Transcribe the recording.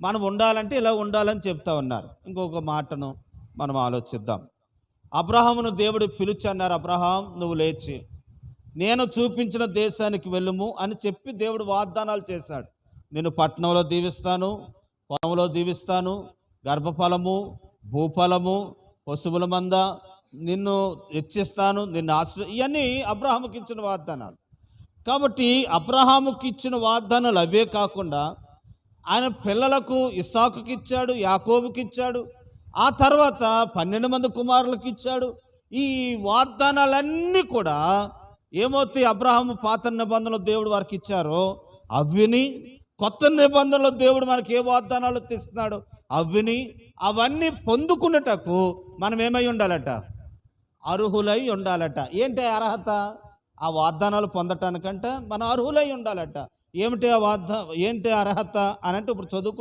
మనం ఉండాలంటే ఇలా ఉండాలని చెప్తా ఉన్నారు. ఇంకొక మాటను మనం ఆలోచిద్దాం. అబ్రహామును దేవుడు పిలిచి అన్నారు అబ్రహాం నువ్వు లేచి. నేను చూపించిన దేశానికి వెళ్ళుము అని చెప్పి దేవుడు వాగ్దానాలు చేశాడు. నేను పట్టణంలో దీవిస్తాను పొలంలో దీవిస్తాను గర్భఫలము భూఫలము పశువుల మంద నిన్ను హెచ్చిస్తాను నిన్ను ఆశ్ర ఇవన్నీ అబ్రహాముకి ఇచ్చిన వాగ్దానాలు. కాబట్టి అబ్రహాముకి ఇచ్చిన వాగ్దానాలు అవే కాకుండా ఆయన పిల్లలకు ఇస్సాకుకి ఇచ్చాడు యాకోబుకి ఇచ్చాడు ఆ తర్వాత పన్నెండు మంది కుమారులకు ఇచ్చాడు ఈ వాగ్దానాలన్నీ కూడా ఏమవుతాయి అబ్రహాము పాత నిబంధనలు దేవుడు వారికి ఇచ్చారో అవిని కొత్త నిబంధనలో దేవుడు మనకి ఏ వాగ్దానాలు తెస్తున్నాడు అవిని అవన్నీ పొందుకున్నటకు మనం ఏమై ఉండాలట? అర్హులై ఉండాలట. ఏంటి అర్హత? ఆ వాగ్దానాలు పొందటానికంటే మనం అర్హులై ఉండాలట. ఏమిటి ఆ వాగ్దా ఏంటి అర్హత అని అంటే ఇప్పుడు చదువుకో